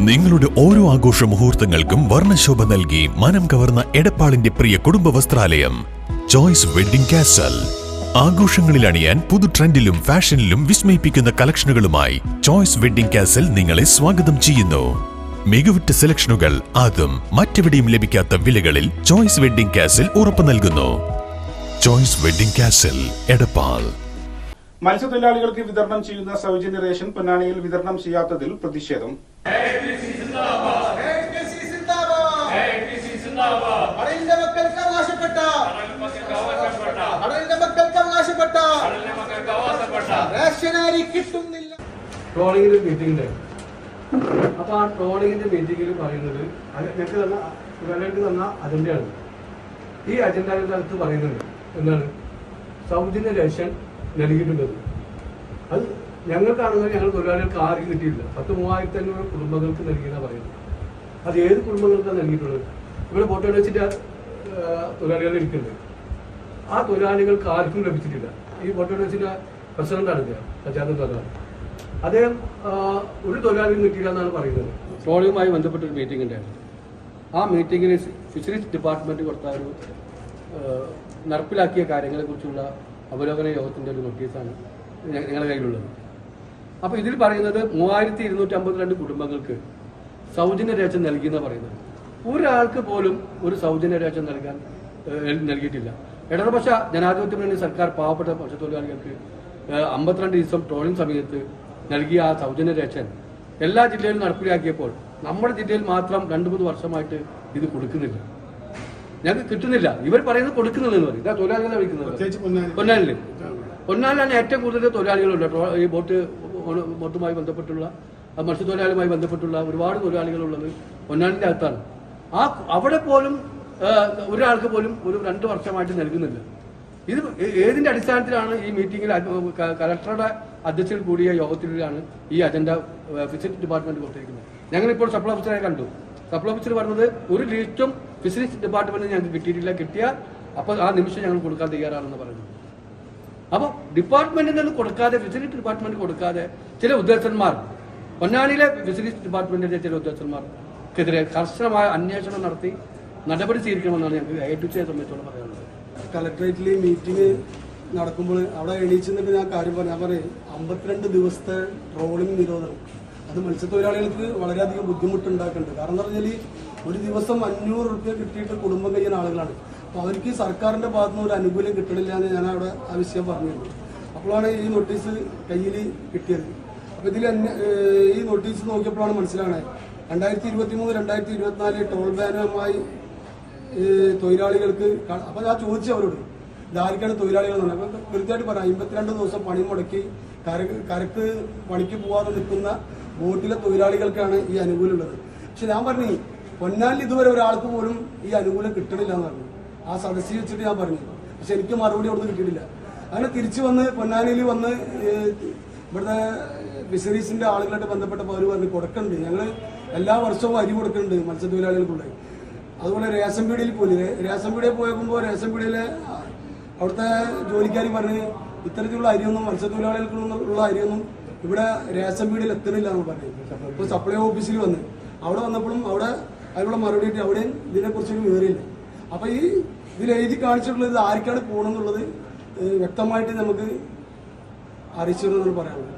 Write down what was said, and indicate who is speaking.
Speaker 1: നിങ്ങളുടെ ഓരോ ആഘോഷ മുഹൂർത്തങ്ങൾക്കും വർണശോഭ നൽകി മനം കവർന്ന എടപ്പാളിന്റെ പ്രിയ കുടുംബ വസ്ത്രാലയം. ചോയ്സ് വെഡിംഗ് കാസൽ ആഘോഷങ്ങളിൽ അണിയാൻ പുതു ട്രെൻഡിലും ഫാഷനിലും വിസ്മയിപ്പിക്കുന്ന കളക്ഷനുകളുമായി ചോയ്സ് വെഡിംഗ് കാസൽ നിങ്ങളെ സ്വാഗതം ചെയ്യുന്നു. മികവുറ്റ സെലക്ഷനുകൾ അതും മറ്റെവിടെയും ലഭിക്കാത്ത വിലകളിൽ ചോയ്സ് വെഡിംഗ് കാസൽ ഉറപ്പു നൽകുന്നു. Choice wedding castle Edappal.
Speaker 2: മത്സ്യത്തൊഴിലാളികൾക്ക് വിതരണം ചെയ്യുന്ന സൗജന്യ റേഷൻ പൊന്നാനിയിൽ വിതരണം ചെയ്യാത്തതിൽ പ്രതിഷേധം.
Speaker 3: കടലിന്റെ മക്കൾക്ക് കിട്ടുന്നില്ല
Speaker 4: അപ്പൊ ആ ട്രോളിങ്ങിന്റെ മീറ്റിംഗിൽ പറയുന്നത് ഞങ്ങൾക്ക് തന്ന ഞങ്ങൾക്ക് തന്ന അജണ്ടയാണ് ഈ അജണ്ടയുടെ അടുത്ത് പറയുന്നത് എന്താണ്? സൗജന്യ റേഷൻ നൽകിയിട്ടുണ്ടെന്ന് അത് ഞങ്ങൾക്കാണെങ്കിൽ ഞങ്ങൾ തൊഴിലാളികൾക്ക് ആരും കിട്ടിയില്ല പത്ത് മൂവായിരത്തി അഞ്ഞൂറ് കുടുംബങ്ങൾക്ക് നൽകിയെന്നാണ് പറയുന്നത്. അത് ഏത് കുടുംബങ്ങൾക്കാണ് നൽകിയിട്ടുള്ളത്? ഇവിടെ ഫോട്ടോ വെച്ചിട്ട് തൊഴിലാളികൾ ഇരിക്കുന്നുണ്ട്. ആ തൊഴിലാളികൾക്ക് ആർക്കും ലഭിച്ചിട്ടില്ല. ഈ ഫോട്ടോ വെച്ചിട്ട് പ്രസിഡന്റാണ് അദ്ദേഹം പഞ്ചായത്ത് പ്രധാനം അദ്ദേഹം ഒരു തൊഴിലാളിയും കിട്ടിയില്ല എന്നാണ് പറയുന്നത്. ട്രോളിയുമായി ബന്ധപ്പെട്ട ഒരു മീറ്റിംഗ് ഉണ്ടായിരുന്നു. ആ മീറ്റിംഗിൽ ഫിഷറീസ് ഡിപ്പാർട്ട്മെന്റ് കൊടുത്ത ഒരു നടപ്പിലാക്കിയ കാര്യങ്ങളെക്കുറിച്ചുള്ള അവലോകന യോഗത്തിന്റെ ഒരു നോട്ടീസാണ് ഞങ്ങളുടെ കയ്യിലുള്ളത്. അപ്പോൾ ഇതിൽ പറയുന്നത് മൂവായിരത്തി ഇരുന്നൂറ്റി അമ്പത്തിരണ്ട് കുടുംബങ്ങൾക്ക് സൗജന്യ രേഷൻ നൽകിയെന്ന് പറയുന്നത്. ഒരാൾക്ക് പോലും ഒരു സൗജന്യ രേഷൻ നൽകാൻ നൽകിയിട്ടില്ല. ഇടതുപക്ഷ ജനാധിപത്യ മുന്നണി സർക്കാർ പാവപ്പെട്ട പക്ഷത്തൊഴിലാളികൾക്ക് അമ്പത്തിരണ്ട് ദിവസം ട്രോളിംഗ് സമയത്ത് നൽകിയ ആ സൗജന്യ രേഷൻ എല്ലാ ജില്ലയിലും നടപ്പിലാക്കിയപ്പോൾ നമ്മുടെ ജില്ലയിൽ മാത്രം രണ്ടു മൂന്ന് വർഷമായിട്ട് ഇത് കൊടുക്കുന്നില്ല. ഞങ്ങൾക്ക് കിട്ടുന്നില്ല. ഇവർ പറയുന്നത് കൊടുക്കുന്നില്ലെന്ന് പറയും. ഇതാ തൊഴിലാളികളെ വിളിക്കുന്നത്. പൊന്നാനിൽ പൊന്നാലിലാണ് ഏറ്റവും കൂടുതൽ തൊഴിലാളികളുണ്ട്. ഈ ബോട്ട് ബോട്ടുമായി ബന്ധപ്പെട്ടുള്ള മത്സ്യത്തൊഴിലാളിയുമായി ബന്ധപ്പെട്ടുള്ള ഒരുപാട് തൊഴിലാളികളുള്ളത് പൊന്നാലിന്റെ അകത്താണ്. ആ അവിടെ പോലും ഒരാൾക്ക് പോലും ഒരു രണ്ട് വർഷമായിട്ട് നൽകുന്നില്ല. ഇത് ഏതിന്റെ അടിസ്ഥാനത്തിലാണ് ഈ മീറ്റിംഗിൽ കലക്ടറുടെ അധ്യക്ഷതയിൽ കൂടിയ യോഗത്തിലാണ് ഈ അജണ്ട ഫിഷറീസ് ഡിപ്പാർട്ട്മെന്റ് കൊടുത്തിരിക്കുന്നത് ഞങ്ങളിപ്പോൾ സപ്ലൈ ഓഫീസറെ കണ്ടു. സപ്ലൈ ഓഫീസർ പറഞ്ഞത് ഒരു ലിസ്റ്റും ഫിഷറീസ് ഡിപ്പാർട്ട്മെന്റ് ഞങ്ങൾക്ക് കിട്ടിയിട്ടില്ല കിട്ടിയാൽ അപ്പോൾ ആ നിമിഷം ഞങ്ങൾ കൊടുക്കാൻ തയ്യാറാണെന്ന് പറയുന്നു അപ്പോൾ ഡിപ്പാർട്ട്മെന്റിൽ നിന്ന് കൊടുക്കാതെ ഫിഷറീസ് ഡിപ്പാർട്ട്മെന്റ് കൊടുക്കാതെ ചില ഉദ്യോഗസ്ഥന്മാർ പൊന്നാനിയിലെ ഫിഷറീസ് ഡിപ്പാർട്ട്മെന്റിന്റെ ചില ഉദ്യോഗസ്ഥന്മാർക്കെതിരെ കർശനമായ അന്വേഷണം നടത്തി നടപടി സ്വീകരിക്കണമെന്നാണ് ഞങ്ങൾക്ക് ഏറ്റവും ടു സമയത്തോട് പറയാനുള്ളത്.
Speaker 5: കളക്ടറേറ്റിൽ മീറ്റിംഗ് നടക്കുമ്പോൾ അവിടെ എണീച്ച് ഞാൻ കാര്യം പറഞ്ഞു ഞാൻ പറയും അമ്പത്തിരണ്ട് ദിവസത്തെ ട്രോളിംഗ് നിരോധനം. അത് മത്സ്യത്തൊഴിലാളികൾക്ക് വളരെയധികം ബുദ്ധിമുട്ടുണ്ടാക്കുന്നുണ്ട്. കാരണം എന്ന് പറഞ്ഞാൽ ഒരു ദിവസം അഞ്ഞൂറ് റുപ്യ കിട്ടിയിട്ട് കുടുംബം കഴിയുന്ന ആളുകളാണ്. അപ്പോൾ അവർക്ക് സർക്കാരിന്റെ ഭാഗത്തു നിന്ന് ഒരു അനുകൂല്യം കിട്ടണില്ല എന്ന് ഞാൻ അവിടെ ആ വിഷയം പറഞ്ഞിരുന്നു. അപ്പോഴാണ് ഈ നോട്ടീസ് കയ്യിൽ കിട്ടിയത്. അപ്പോൾ ഇതിൽ ഈ നോട്ടീസ് നോക്കിയപ്പോഴാണ് മനസ്സിലാണേ രണ്ടായിരത്തി ഇരുപത്തി മൂന്ന് രണ്ടായിരത്തി ഇരുപത്തിനാല് ടോൾ ബാനുമായി തൊഴിലാളികൾക്ക് അപ്പോൾ അപ്പൊ ഞാൻ ചോദിച്ചു അവരോട്. ഇതാർക്കാണ് തൊഴിലാളികൾ എന്ന് അപ്പൊ കൃത്യമായിട്ട് പറയാം. അമ്പത്തിരണ്ട് ദിവസം പണി മുടക്കി കരക്ക് കരക്ക് പണിക്ക് പോവാതെ നിൽക്കുന്ന ബോട്ടിലെ തൊഴിലാളികൾക്കാണ് ഈ അനുകൂലം ഉള്ളത്. പക്ഷെ ഞാൻ പറഞ്ഞു പൊന്നാലിൽ ഇതുവരെ ഒരാൾക്ക് പോലും ഈ അനുകൂലം കിട്ടണില്ല എന്ന് പറഞ്ഞു. ആ സദസ്സിൽ വെച്ചിട്ട് ഞാൻ പറഞ്ഞു. പക്ഷെ എനിക്ക് മറുപടി അവിടുന്ന് കിട്ടിയിട്ടില്ല. അങ്ങനെ തിരിച്ചു വന്ന് പൊന്നാനിയിൽ വന്ന് ഇവിടുത്തെ ഫിഷറീസിന്റെ ആളുകളായിട്ട് ബന്ധപ്പെട്ടപ്പോൾ അവർ പറഞ്ഞു കൊടുക്കുന്നുണ്ട് ഞങ്ങൾ എല്ലാ വർഷവും അരി കൊടുക്കുന്നുണ്ട് മത്സ്യത്തൊഴിലാളികൾക്കുള്ള. അതുപോലെ റേഷൻ പീടിയിൽ പോയി. റേഷൻ പീടിയിൽ പോയപ്പോൾ റേഷൻ പീടിയിലെ അവിടുത്തെ ജോലിക്കാരി പറഞ്ഞ് ഇത്തരത്തിലുള്ള അരിയൊന്നും മത്സ്യത്തൊഴിലാളികൾക്കുള്ള അരിയൊന്നും ഇവിടെ റേഷൻ പീടിയിൽ എത്തണില്ല എന്ന് പറഞ്ഞു. ഇപ്പോൾ സപ്ലൈ ഓഫീസിൽ വന്ന്. അവിടെ വന്നപ്പോഴും അവിടെ അതിനുള്ള മറുപടി കിട്ടി. അവിടെയും ഇതിനെക്കുറിച്ചൊരു വിവരമില്ല. അപ്പൊ ഈ ഇതിൽ എഴുതി കാണിച്ചിട്ടുള്ളത് ആർക്കാണ് പോകണമെന്നുള്ളത് വ്യക്തമായിട്ട് നമുക്ക് അറിയിച്ചിരുന്നു പറയാനുള്ളത്.